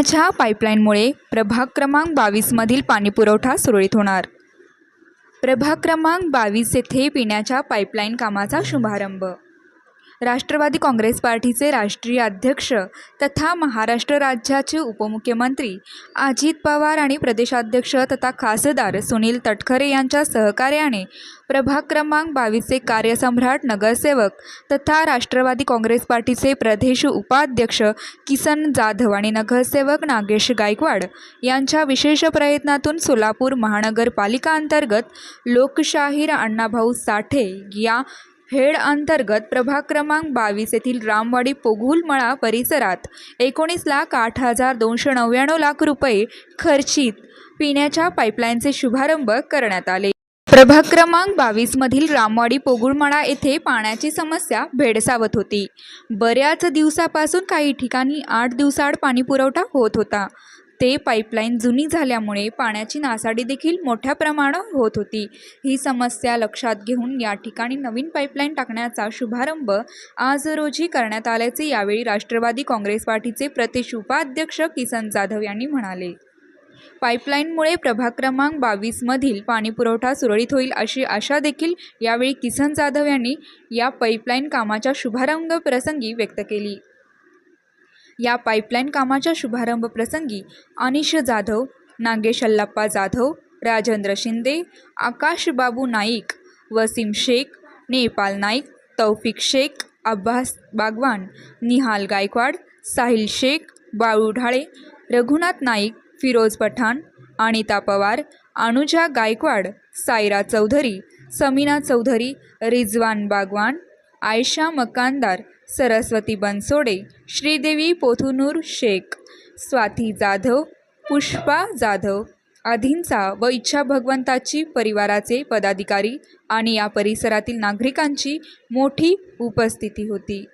पिण्याच्या पाईपलाईनमुळे प्रभाग क्रमांक बावीसमधील पाणीपुरवठा सुरळीत होणार. प्रभाग क्रमांक बावीस येथे पिण्याच्या पाईपलाईन कामाचा शुभारंभ. राष्ट्रवादी काँग्रेस पार्टीचे राष्ट्रीय अध्यक्ष तथा महाराष्ट्र राज्याचे उपमुख्यमंत्री अजित पवार आणि प्रदेशाध्यक्ष तथा खासदार सुनील तटकरे यांच्या सहकार्याने प्रभाग क्रमांक बावीसचे कार्यसम्राट नगरसेवक तथा राष्ट्रवादी काँग्रेस पार्टीचे प्रदेश उपाध्यक्ष किसन जाधव आणि नगरसेवक नागेश गायकवाड यांच्या विशेष प्रयत्नातून सोलापूर महानगरपालिका अंतर्गत लोकशाहीर अण्णाभाऊ साठे या हेड अंतर्गत प्रभाग क्रमांक बावीस येथील रामवाडी पोघुलमळा परिसरात एकोणीस लाख आठ हजार दोनशे नव्याण्णव लाख रुपये खर्चित पिण्याच्या पाईपलाईनचे शुभारंभ करण्यात आले. प्रभाग क्रमांक बावीसमधील रामवाडी पोगुळमळा येथे पाण्याची समस्या भेडसावत होती. बऱ्याच दिवसापासून काही ठिकाणी आठ दिवसाआड पाणीपुरवठा होत होता. ते पाईपलाईन जुनी झाल्यामुळे पाण्याची नासाडी देखील मोठ्या प्रमाणावर होत होती. ही समस्या लक्षात घेऊन या ठिकाणी नवीन पाईपलाईन टाकण्याचा शुभारंभ आज रोजी करण्यात आल्याचे यावेळी राष्ट्रवादी काँग्रेस पार्टीचे प्रदेश उपाध्यक्ष किसन जाधव यांनी म्हणाले. पाईपलाईनमुळे प्रभाग क्रमांक बावीसमधील पाणीपुरवठा सुरळीत होईल अशी आशा देखील यावेळी किसन जाधव यांनी या पाईपलाईन कामाच्या शुभारंभ प्रसंगी व्यक्त केली. या पाईपलाईन कामाच्या शुभारंभ प्रसंगी अनिश जाधव नागेश अल्लाप्पा जाधव राजेंद्र शिंदे आकाश बाबू नाईक वसीम शेख नेपाल नाईक तौफिक शेख अब्बास बागवान निहाल गायकवाड साहिल शेख बाळू ढाळे रघुनाथ नाईक फिरोज पठाण अनिता पवार अनुजा गायकवाड सायरा चौधरी समीना चौधरी रिजवान बागवान आयशा मकानदार सरस्वती बनसोडे श्रीदेवी पोथुनूर शेख स्वाती जाधव पुष्पा जाधव आधींचा व इच्छा भगवंताची परिवाराचे पदाधिकारी आणि या परिसरातील नागरिकांची मोठी उपस्थिती होती.